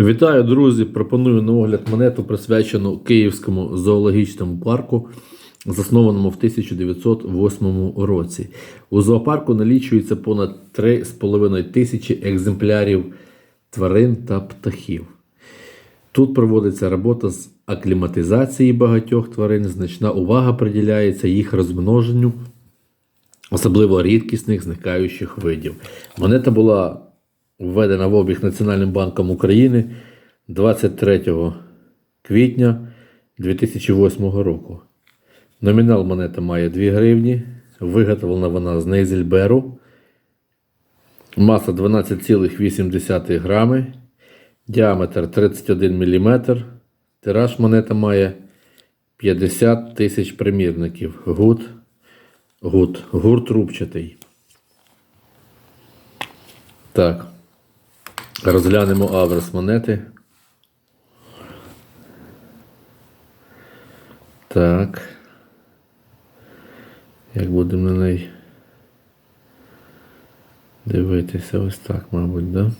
Вітаю, друзі! Пропоную на огляд монету, присвячену Київському зоологічному парку, заснованому в 1908 році. У зоопарку налічується понад 3,5 тисячі екземплярів тварин та птахів. Тут проводиться робота з акліматизації багатьох тварин, значна увага приділяється їх розмноженню, особливо рідкісних зникаючих видів. Монета була введена в обіг Національним банком України 23 квітня 2008 року. Номінал монета має 2 гривні. Виготовлена вона з Нейзельберу. Маса 12,8 грами. Діаметр 31 мм. Тираж монета має 50 тисяч примірників. Гуд, гуд, гурт рубчатий. Так. Розглянемо аверс монети. Так. Як будемо на неї дивитися, ось так, мабуть, да?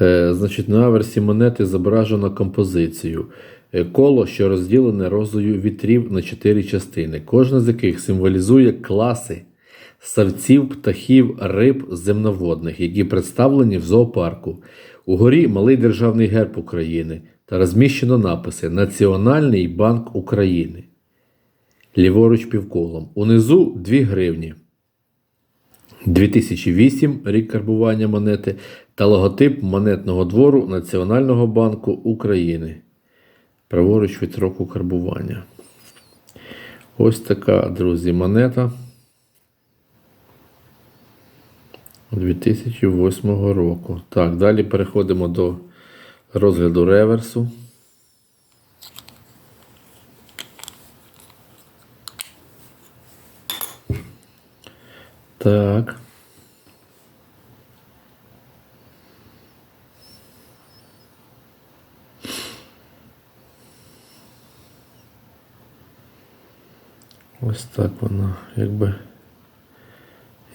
Е, значить, на аверсі монети зображено композицію. Е, Коло, що розділене розою вітрів на чотири частини, кожна з яких символізує класи савців, птахів, риб земноводних, які представлені в зоопарку. Угорі малий державний герб України та розміщено написи Національний банк України. Ліворуч півколом. Унизу 2 гривні. 2008 рік карбування монети та логотип монетного двору Національного банку України. Праворуч від року карбування. Ось така, друзі, монета 2008 року. Так, далі переходимо до розгляду реверсу. Так. Ось так вона, якби,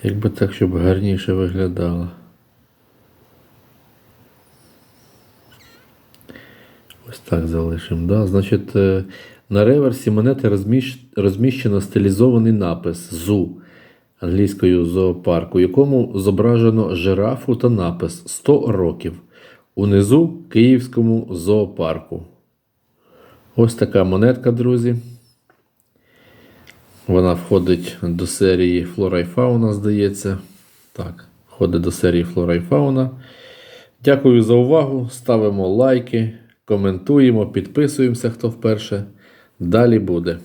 якби так, щоб гарніше виглядала. Ось так залишимо. Да? Значить, е, на реверсі монети розміщ... розміщено стилізований напис ЗУ англійською зоопарку, в якому зображено жирафу та напис 100 років. Унизу Київському зоопарку. Ось така монетка, друзі. Вона входить до серії Флора і Фауна, здається. Так, входить до серії Флора і Фауна. Дякую за увагу. Ставимо лайки, коментуємо, підписуємося, хто вперше. Далі буде.